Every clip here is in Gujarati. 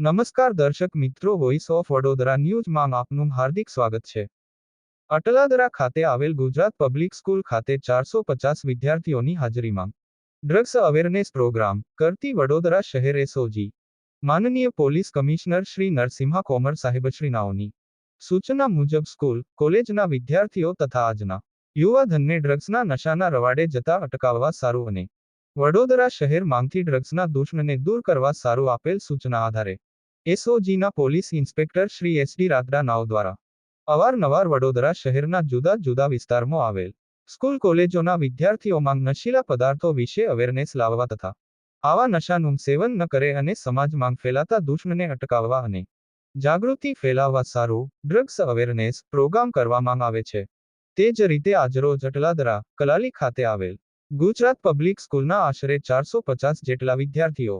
નમસ્કાર દર્શક મિત્રો વોઇસ ઓફ વડોદરા ન્યૂઝમાં આપનું હાર્દિક સ્વાગત છે. અટલાદરા ખાતે આવેલ ગુજરાત પબ્લિક સ્કૂલ ખાતે ચારસો પચાસ વિદ્યાર્થીઓની હાજરીમાં ડ્રગ્સ અવેરનેસ પ્રોગ્રામ કરતી વડોદરા શહેર એસઓજી, માનનીય પોલીસ કમિશનર શ્રી નરસિંહા કોમર સાહેબશ્રીનાઓની સૂચના મુજબ સ્કૂલ, કોલેજના વિદ્યાર્થીઓ તથા આજના યુવાધનને ડ્રગ્સના નશાના રવાડે જતા અટકાવવા સારું અને વડોદરા શહેર માંગથી ડ્રગ્સના દૂષણને દૂર કરવા સારું આપેલ સૂચના આધારે એસઓજીના police inspector Shri SD Ratra નાવ દ્વારા અવારનવાર વડોદરા શહેરના જુદા જુદા વિસ્તારમાં આવેલ સ્કૂલ કોલેજોના વિદ્યાર્થીઓમાં નશીલા પદાર્થો વિશે અવેરનેસ લાવવા તથા આવા નશાનું સેવન ન કરે અને સમાજમાં ફેલાતા દૂષણને અટકાવવા અને જાગૃતિ ફેલાવવા સારું ડ્રગ્સ અવેરનેસ પ્રોગ્રામ કરવામાં આવે છે. તે જ રીતે આજરોજ અટલાદરા કલાલી ખાતે આવેલ ગુજરાત પબ્લિક સ્કૂલના આશરે ચારસો પચાસ જેટલા વિદ્યાર્થીઓ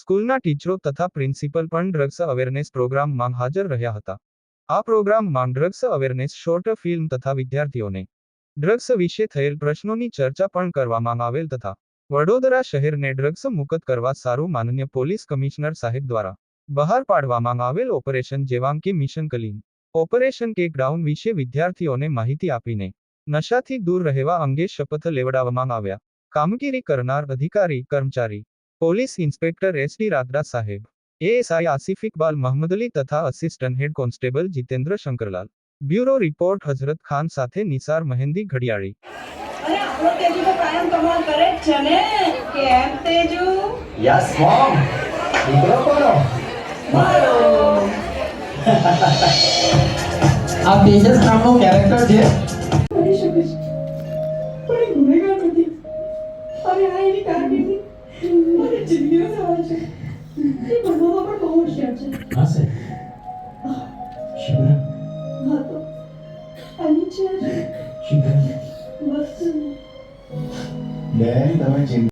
સ્કૂલના ટીચરો તથા પ્રિન્સિપલ પણ ડ્રગ્સ અવેરનેસ પ્રોગ્રામમાં હાજર રહ્યા હતા. આ પ્રોગ્રામમાં ડ્રગ્સ અવેરનેસ, શોર્ટ ફિલ્મ તથા વિદ્યાર્થીઓને ડ્રગ્સ વિશે થયેલ પ્રશ્નોની ચર્ચા પણ કરવામાં આવેલ તથા વડોદરા શહેરને ડ્રગ્સ મુક્ત કરવા સારું માનનીય પોલીસ કમિશનર સાહેબ દ્વારા બહાર પાડવામાં આવેલ ઓપરેશન જેવાં કે mission clean. Operation cake down વિશે વિદ્યાર્થીઓને માહિતી આપીને નશાથી દૂર રહેવા અંગે શપથ લેવડાવવામાં આવ્યા. કામગીરી કરનાર અધિકારી, કર્મચારી પોલીસ ઇન્સ્પેક્ટર એસડી રાત્રા સાહેબ એએસઆઈ આસિફ ઇકબાલ મહમદ અલી તથા assistant head constable Jitendra Shankarlal bureau report Hazrat Khan સાથે નિસાર મહેંદી ઘડિયાળી અરે આપણો તેજુ તો કાયમ કમાલ કરે જ છે ને કેમ તેજુ યસ મોમ દીકરો કોનો મારો આ તેજસ નામનો કેરેક્ટર છે બની શકે છે પણ એ ગુનેગાર નથી અને આ એની કારકિર્દી અને જિંદગીનો સવાલ છે એ ભણવામાં પણ બહુ હોશિયાર છે હા સર શિવરામ હા તો આની છે. શિવરામ બસ બેન તમે ચિંતા